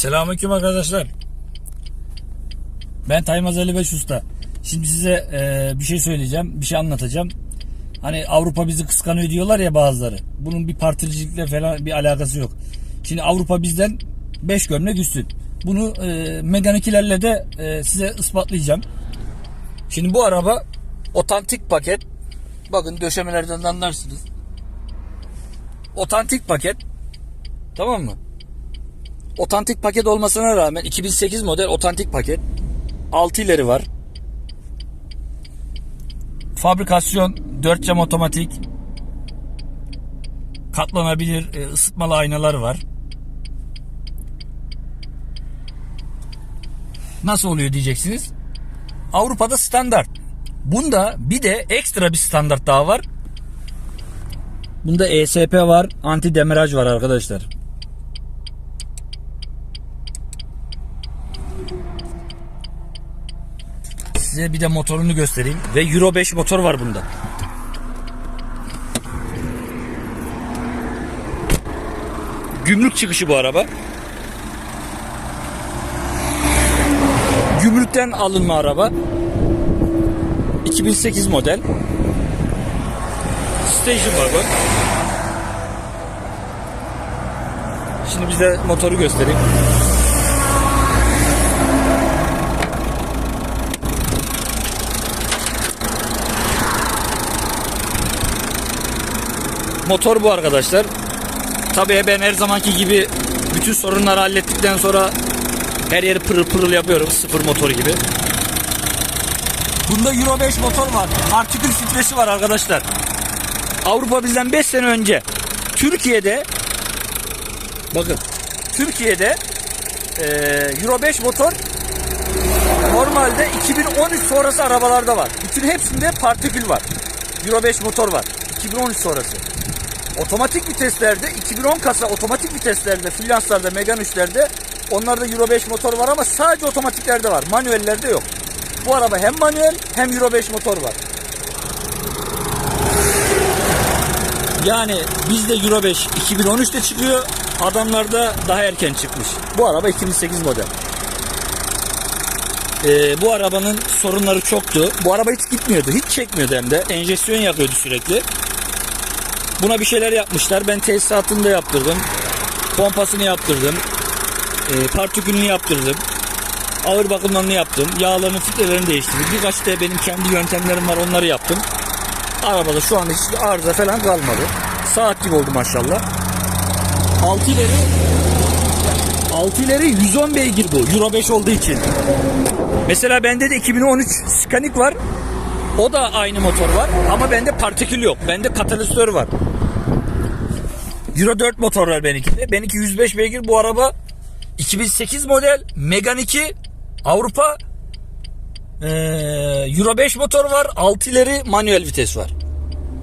Selamünaleyküm arkadaşlar. Ben Taymaz 55 Usta. Şimdi size e, bir şey söyleyeceğim, bir şey anlatacağım. Hani Avrupa bizi kıskanıyor diyorlar ya bazıları. Bunun bir particilikle falan bir alakası yok. Şimdi Avrupa bizden 5 gömlek üstün. Bunu e, Megane de e, size ispatlayacağım. Şimdi bu araba otantik paket. Bakın döşemelerden de anlarsınız. Otantik paket. Tamam mı? Otantik paket olmasına rağmen 2008 model otantik paket. 6 ileri var. Fabrikasyon 4 cam otomatik. Katlanabilir e, ısıtmalı aynalar var. Nasıl oluyor diyeceksiniz. Avrupa'da standart. Bunda bir de ekstra bir standart daha var. Bunda ESP var, anti demiraj var arkadaşlar. Size bir de motorunu göstereyim. Ve Euro 5 motor var bunda. Gümrük çıkışı bu araba. Gümrükten alınma araba. 2008 model. Station var bak. Şimdi bize motoru göstereyim. Motor bu arkadaşlar. Tabii ben her zamanki gibi bütün sorunları hallettikten sonra her yeri pırıl pırıl yapıyorum sıfır motor gibi. Bunda Euro 5 motor var. Partikül filtresi var arkadaşlar. Avrupa bizden 5 sene önce Türkiye'de bakın Türkiye'de eee, Euro 5 motor normalde 2013 sonrası arabalarda var. Bütün hepsinde partikül var. Euro 5 motor var. 2013 sonrası. Otomatik viteslerde 2010 kasa otomatik viteslerde, Fluence'larda, Megane 3'lerde onlarda Euro 5 motor var ama sadece otomatiklerde var. Manuellerde yok. Bu araba hem manuel hem Euro 5 motor var. Yani bizde Euro 5 2013'te çıkıyor. Adamlarda daha erken çıkmış. Bu araba 2008 model. Ee, bu arabanın sorunları çoktu. Bu araba hiç gitmiyordu. Hiç çekmiyordu hem de. Enjeksiyon yakıyordu sürekli. Buna bir şeyler yapmışlar. Ben tesisatını da yaptırdım. Pompasını yaptırdım. E, partikülünü yaptırdım. Ağır bakımlarını yaptım. Yağlarını, filtrelerini değiştirdim. Birkaç da benim kendi yöntemlerim var. Onları yaptım. Arabada şu anda hiçbir arıza falan kalmadı. Saat gibi oldu maşallah. 6 ileri 6 ileri 110 beygir bu. Euro 5 olduğu için. Mesela bende de 2013 Scenic var. O da aynı motor var ama bende partikül yok. Bende katalizör var. Euro 4 motor var benimkinde. Benimki 105 beygir bu araba 2008 model Megane 2 Avrupa ee, Euro 5 motor var. 6 ileri manuel vites var.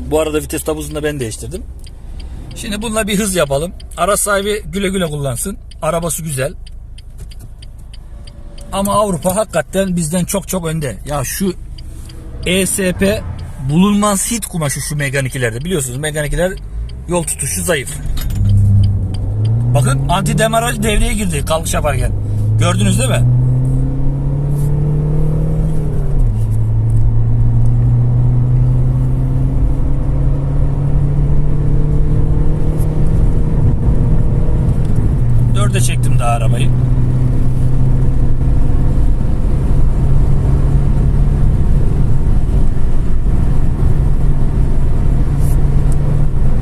Bu arada vites tabusunu da ben değiştirdim. Şimdi bununla bir hız yapalım. Araç sahibi güle güle kullansın. Arabası güzel. Ama Avrupa hakikaten bizden çok çok önde. Ya şu ESP bulunmaz hit kumaşı şu Megane 2'lerde. Biliyorsunuz Megane 2'ler yol tutuşu zayıf. Bakın anti demaraj devreye girdi kalkış yaparken. Gördünüz değil mi? Dörde çektim daha arabayı.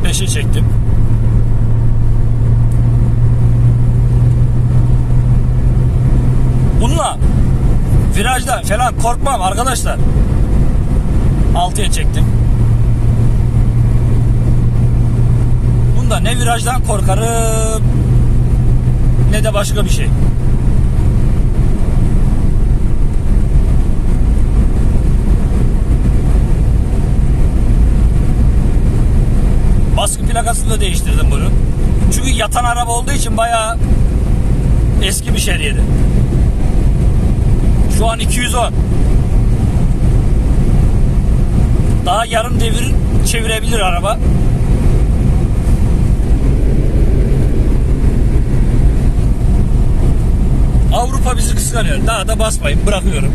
Beşe çektim. Bununla virajda falan korkmam arkadaşlar. Altıya çektim. Bunda ne virajdan korkarım ne de başka bir şey. Baskı plakasını da değiştirdim bunu. Çünkü yatan araba olduğu için bayağı eski bir şeriydi. Şu an 210. Daha yarım devir çevirebilir araba. pompa bizi kıskanıyor. Daha da basmayın bırakıyorum.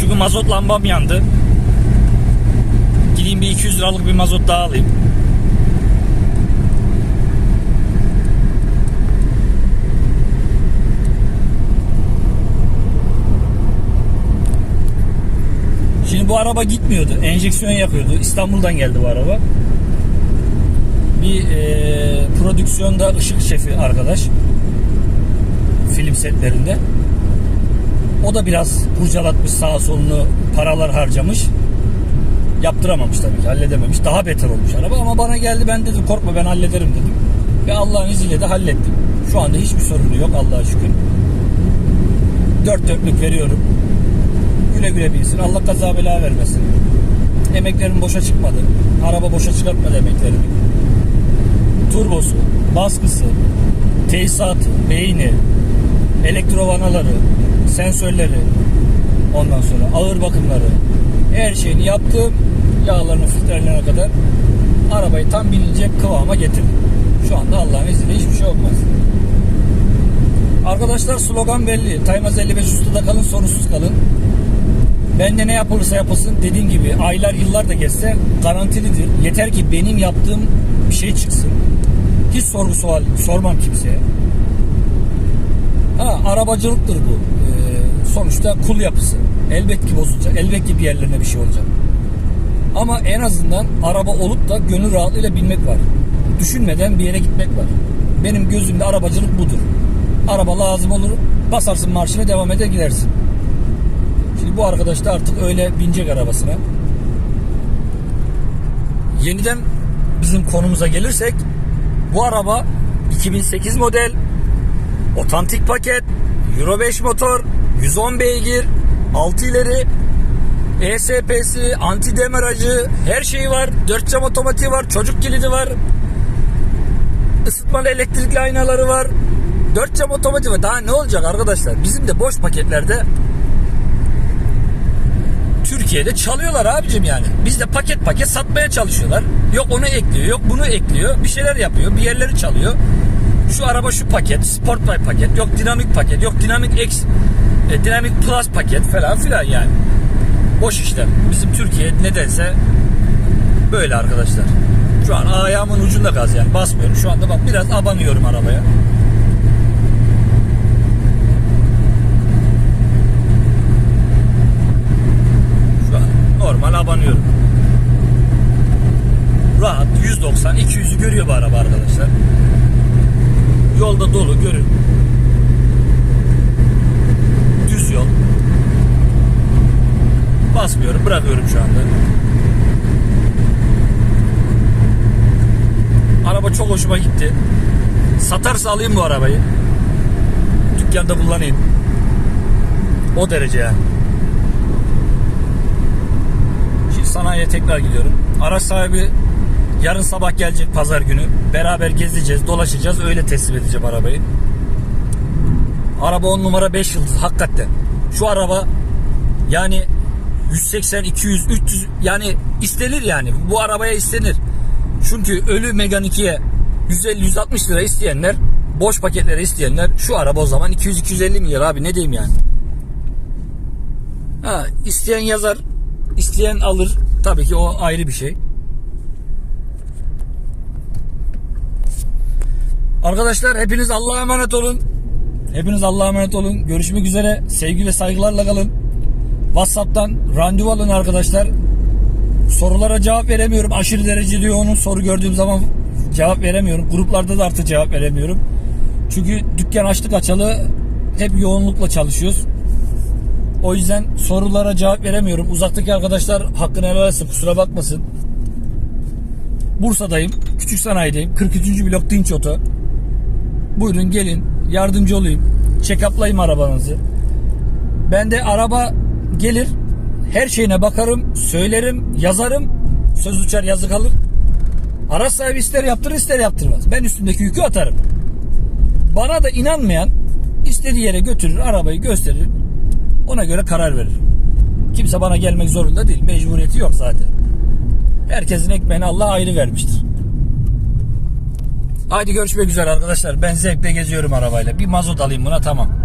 Çünkü mazot lambam yandı. Gideyim bir 200 liralık bir mazot daha alayım. Şimdi bu araba gitmiyordu. Enjeksiyon yakıyordu. İstanbul'dan geldi bu araba. Bir e, prodüksiyonda ışık şefi arkadaş. Film setlerinde. O da biraz kurcalatmış sağa solunu paralar harcamış. Yaptıramamış tabii ki halledememiş. Daha beter olmuş araba ama bana geldi ben dedim korkma ben hallederim dedim. Ve Allah'ın izniyle de hallettim. Şu anda hiçbir sorunu yok Allah'a şükür. Dört dörtlük veriyorum. Güle güle binsin. Allah kaza bela vermesin. Emeklerim boşa çıkmadı. Araba boşa çıkartmadı emeklerimi. Turbosu, baskısı, tesisatı, beyni, elektrovanaları, sensörleri, ondan sonra ağır bakımları, her şeyini yaptım. Yağlarını filtrelerine kadar arabayı tam binilecek kıvama getirdim. Şu anda Allah'ın izniyle hiçbir şey olmaz. Arkadaşlar slogan belli. Taymaz 55 ustada kalın, sorunsuz kalın. Bende ne yapılırsa yapılsın dediğim gibi aylar yıllar da geçse garantilidir. Yeter ki benim yaptığım bir şey çıksın. Hiç sorgu sual sormam kimseye. Ha, arabacılıktır bu. Ee, sonuçta kul yapısı. Elbet ki bozulacak. Elbet ki bir yerlerine bir şey olacak. Ama en azından araba olup da gönül rahatlığıyla binmek var. Düşünmeden bir yere gitmek var. Benim gözümde arabacılık budur. Araba lazım olur. Basarsın marşına devam eder gidersin. Şimdi bu arkadaş da artık öyle binecek arabasına. Yeniden bizim konumuza gelirsek bu araba 2008 model otantik paket Euro 5 motor 110 beygir 6 ileri ESP'si anti demiracı her şeyi var 4 cam otomatiği var çocuk kilidi var ısıtmalı elektrikli aynaları var 4 cam otomatik var daha ne olacak arkadaşlar bizim de boş paketlerde Türkiye'de çalıyorlar abicim yani. Bizde paket paket satmaya çalışıyorlar. Yok onu ekliyor, yok bunu ekliyor. Bir şeyler yapıyor, bir yerleri çalıyor. Şu araba şu paket, Sportback paket, yok dinamik paket, yok dinamik X, e, dinamik plus paket falan filan yani. Boş işler. Bizim Türkiye nedense böyle arkadaşlar. Şu an ayağımın ucunda gaz yani basmıyorum. Şu anda bak biraz abanıyorum arabaya. Şu an normal abanıyorum. Rahat 190 200'ü görüyor bu araba arkadaşlar. Yolda dolu görün. Düz yol. Basmıyorum bırakıyorum şu anda. Araba çok hoşuma gitti. Satarsa alayım bu arabayı. Dükkanda kullanayım. O derece yani. Sanayiye tekrar gidiyorum. Araç sahibi yarın sabah gelecek pazar günü. Beraber gezeceğiz, dolaşacağız. Öyle teslim edeceğim arabayı. Araba 10 numara 5 yıldız hakikaten. Şu araba yani 180, 200, 300 yani istenir yani. Bu arabaya istenir. Çünkü ölü Megane 2'ye 150-160 lira isteyenler boş paketlere isteyenler şu araba o zaman 200-250 milyar abi ne diyeyim yani. Ha, isteyen yazar, isteyen alır. Tabii ki o ayrı bir şey. Arkadaşlar hepiniz Allah'a emanet olun. Hepiniz Allah'a emanet olun. Görüşmek üzere. Sevgi ve saygılarla kalın. WhatsApp'tan randevu alın arkadaşlar. Sorulara cevap veremiyorum. Aşırı derecede yoğunum. Soru gördüğüm zaman cevap veremiyorum. Gruplarda da artık cevap veremiyorum. Çünkü dükkan açtık açalı hep yoğunlukla çalışıyoruz. O yüzden sorulara cevap veremiyorum. Uzaktaki arkadaşlar hakkını helal etsin. Kusura bakmasın. Bursa'dayım. Küçük sanayideyim. 43. blok Dinç Oto. Buyurun gelin. Yardımcı olayım. Check-up'layayım arabanızı. Ben de araba gelir. Her şeyine bakarım. Söylerim. Yazarım. Söz uçar yazı kalır. Araç sahibi ister yaptırır ister yaptırmaz. Ben üstündeki yükü atarım. Bana da inanmayan istediği yere götürür arabayı gösterir. Ona göre karar verir. Kimse bana gelmek zorunda değil. Mecburiyeti yok zaten. Herkesin ekmeğini Allah ayrı vermiştir. Haydi görüşmek üzere arkadaşlar. Ben zevkle geziyorum arabayla. Bir mazot alayım buna tamam.